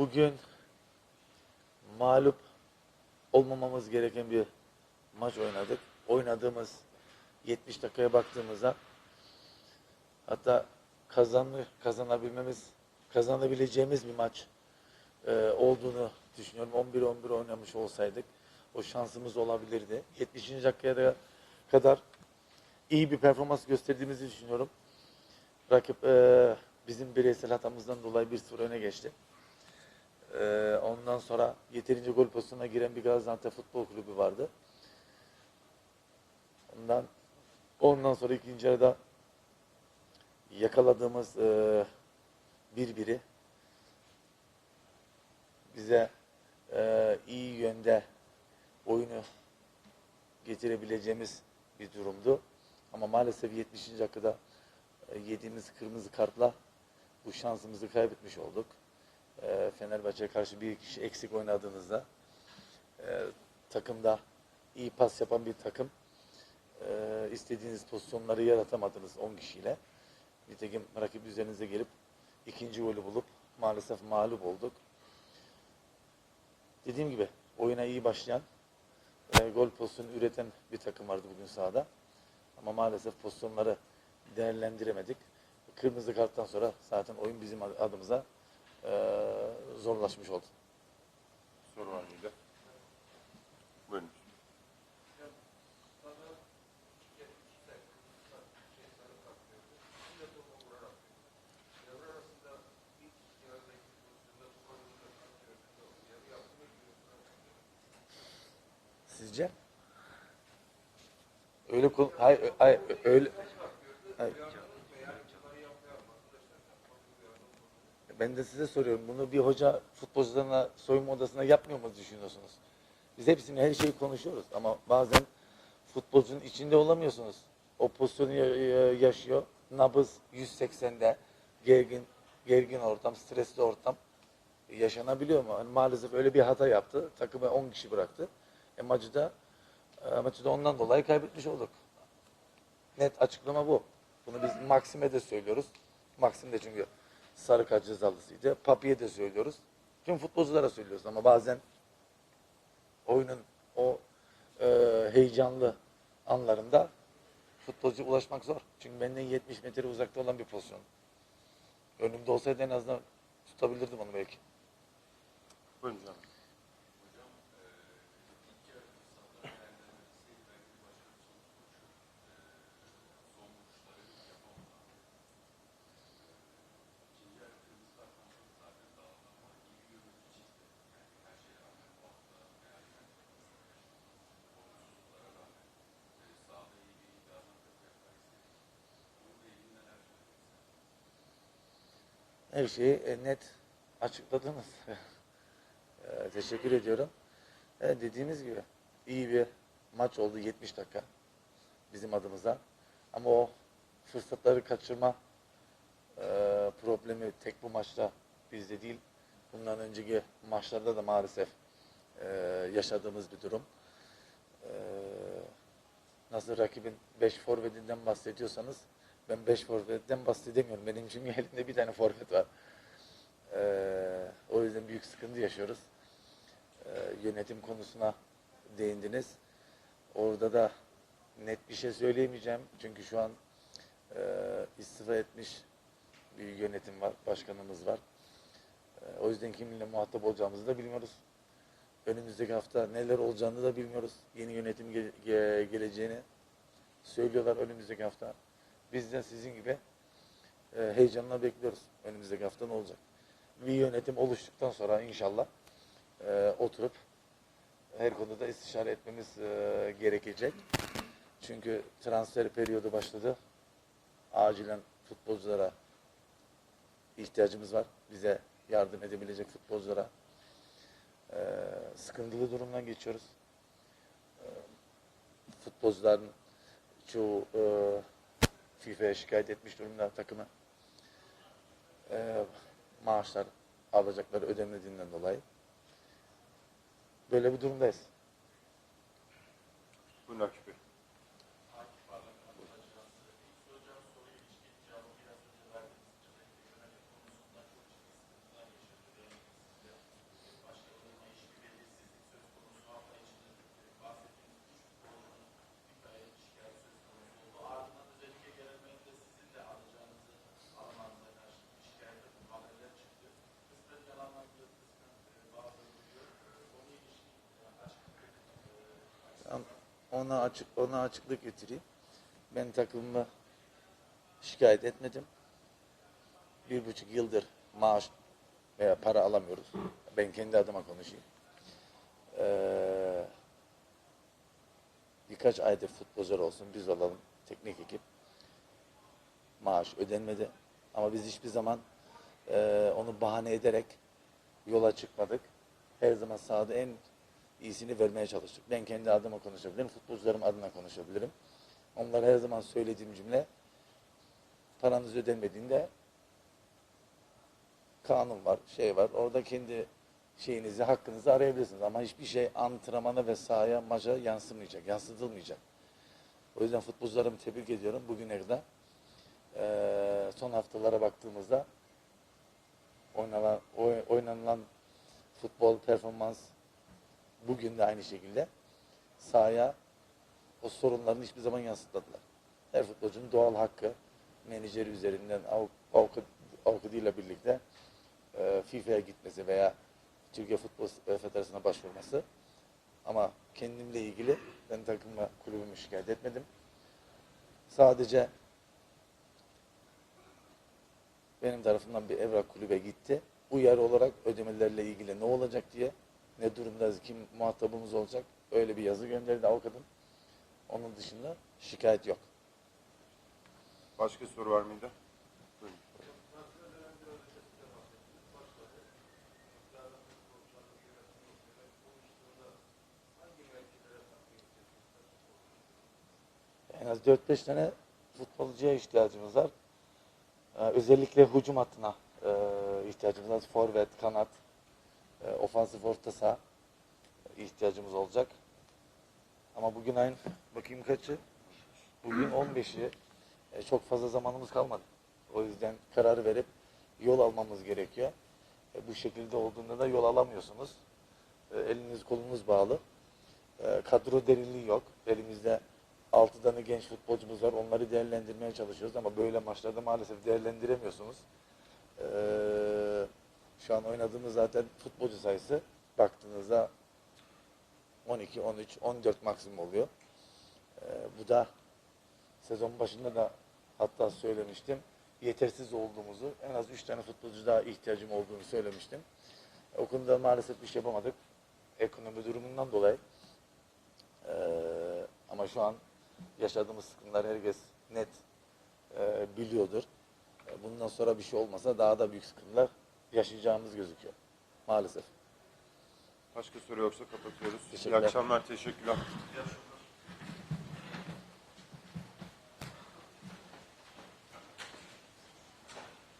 bugün mağlup olmamamız gereken bir maç oynadık. Oynadığımız 70 dakikaya baktığımızda hatta kazanlı kazanabilmemiz kazanabileceğimiz bir maç e, olduğunu düşünüyorum. 11-11 oynamış olsaydık o şansımız olabilirdi. 70. dakikaya da kadar iyi bir performans gösterdiğimizi düşünüyorum. Rakip e, bizim bireysel hatamızdan dolayı 1-0 öne geçti. E, ondan sonra yeterince gol pozisyonuna giren bir Gaziantep Futbol Kulübü vardı. Ondan ondan sonra ikinci yarıda yakaladığımız e, bir bize e, iyi yönde oyunu getirebileceğimiz bir durumdu. Ama maalesef 70. dakikada e, yediğimiz kırmızı kartla bu şansımızı kaybetmiş olduk. E, Fenerbahçe'ye karşı bir kişi eksik oynadığınızda e, takımda iyi pas yapan bir takım e, istediğiniz pozisyonları yaratamadınız 10 kişiyle. Nitekim rakip üzerinize gelip ikinci golü bulup maalesef mağlup olduk. Dediğim gibi oyuna iyi başlayan e, gol pozisyonu üreten bir takım vardı bugün sahada. Ama maalesef pozisyonları değerlendiremedik. Kırmızı karttan sonra zaten oyun bizim adımıza e, zorlaşmış oldu. Soru var mıydı? Buyurun. Sizce? Öyle hayır, hayır öyle hayır. Ben de size soruyorum. Bunu bir hoca futbolcularına soyunma odasına yapmıyor mu düşünüyorsunuz? Biz hepsini her şeyi konuşuyoruz ama bazen futbolcunun içinde olamıyorsunuz. O pozisyonu ya- ya- yaşıyor. Nabız 180'de gergin gergin ortam, stresli ortam yaşanabiliyor mu? Hani maalesef öyle bir hata yaptı. Takımı 10 kişi bıraktı. E maçı da e, maçı da ondan dolayı kaybetmiş olduk. Net açıklama bu. Bunu biz Maxim'e de söylüyoruz. Maxim de çünkü sarı kart cezalısıydı. Papi'ye de söylüyoruz. Tüm futbolculara söylüyoruz ama bazen oyunun o e, heyecanlı anlarında futbolcu ulaşmak zor. Çünkü benden 70 metre uzakta olan bir pozisyon. Önümde olsaydı en azından tutabilirdim onu belki. Buyurun canım. Her şeyi e, net açıkladınız. E, Teşekkür ediyorum. Evet, dediğimiz gibi iyi bir maç oldu 70 dakika bizim adımıza. Ama o fırsatları kaçırma e, problemi tek bu maçta bizde değil. Bundan önceki maçlarda da maalesef e, yaşadığımız bir durum. E, nasıl rakibin 5 forvetinden bahsediyorsanız ben 5 forvetten bahsedemiyorum. Benim çünkü elimde bir tane forvet var. Ee, o yüzden büyük sıkıntı yaşıyoruz. Ee, yönetim konusuna değindiniz. Orada da net bir şey söyleyemeyeceğim. Çünkü şu an e, istifa etmiş bir yönetim var, başkanımız var. Ee, o yüzden kiminle muhatap olacağımızı da bilmiyoruz. Önümüzdeki hafta neler olacağını da bilmiyoruz. Yeni yönetim ge- ge- geleceğini söylüyorlar önümüzdeki hafta. Biz de sizin gibi e, heyecanla bekliyoruz önümüzdeki hafta ne olacak. Bir yönetim oluştuktan sonra inşallah e, oturup her konuda istişare etmemiz e, gerekecek. Çünkü transfer periyodu başladı. Acilen futbolculara ihtiyacımız var. Bize yardım edebilecek futbolculara e, sıkıntılı durumdan geçiyoruz. E, futbolcuların çoğu e, FIFA'ya şikayet etmiş durumda takımı. E, maaşlar alacakları ödemediğinden dolayı. Böyle bir durumdayız. Buyurun ona açık ona açıklık getireyim. Ben takımımı şikayet etmedim. Bir buçuk yıldır maaş veya para alamıyoruz. Ben kendi adıma konuşayım. Ee, birkaç aydır futbolcular olsun biz olalım teknik ekip maaş ödenmedi. Ama biz hiçbir zaman e, onu bahane ederek yola çıkmadık. Her zaman sahada en iyisini vermeye çalıştık. Ben kendi adıma konuşabilirim, futbolcularım adına konuşabilirim. Onlar her zaman söylediğim cümle paranız ödenmediğinde kanun var, şey var. Orada kendi şeyinizi, hakkınızı arayabilirsiniz. Ama hiçbir şey antrenmana ve sahaya, maça yansımayacak, yansıtılmayacak. O yüzden futbolcularımı tebrik ediyorum. Bugüne kadar eee, son haftalara baktığımızda oynanan, oy- oynanılan futbol performans bugün de aynı şekilde sahaya o sorunlarını hiçbir zaman yansıtmadılar. Her futbolcunun doğal hakkı menajeri üzerinden av- avukat, avukatıyla birlikte e, FIFA'ya gitmesi veya Türkiye Futbol Federasyonu'na başvurması. Ama kendimle ilgili ben takımla kulübümü şikayet etmedim. Sadece benim tarafımdan bir evrak kulübe gitti. Uyarı olarak ödemelerle ilgili ne olacak diye, ne durumdayız, kim muhatabımız olacak öyle bir yazı gönderdi avukatım. Onun dışında şikayet yok. Başka soru var mıydı? Buyurun. En az 4-5 tane futbolcuya ihtiyacımız var. Ee, özellikle hücum hattına e, ihtiyacımız var. Forvet, kanat, e, ofansif orta saha ihtiyacımız olacak. Ama bugün ayın bakayım kaçı? Bugün 15'i. E, çok fazla zamanımız kalmadı. O yüzden kararı verip yol almamız gerekiyor. E, bu şekilde olduğunda da yol alamıyorsunuz. E, eliniz kolunuz bağlı. E, kadro derinliği yok. Elimizde 6 tane genç futbolcumuz var. Onları değerlendirmeye çalışıyoruz ama böyle maçlarda maalesef değerlendiremiyorsunuz. E, şu an oynadığımız zaten futbolcu sayısı baktığınızda 12, 13, 14 maksimum oluyor. E, bu da sezon başında da hatta söylemiştim. Yetersiz olduğumuzu, en az 3 tane futbolcu daha ihtiyacım olduğunu söylemiştim. O konuda maalesef bir şey yapamadık. Ekonomi durumundan dolayı. Ee, ama şu an yaşadığımız sıkıntılar herkes net e, biliyordur. E, bundan sonra bir şey olmasa daha da büyük sıkıntılar yaşayacağımız gözüküyor. Maalesef. Başka soru yoksa kapatıyoruz. İyi akşamlar, teşekkürler.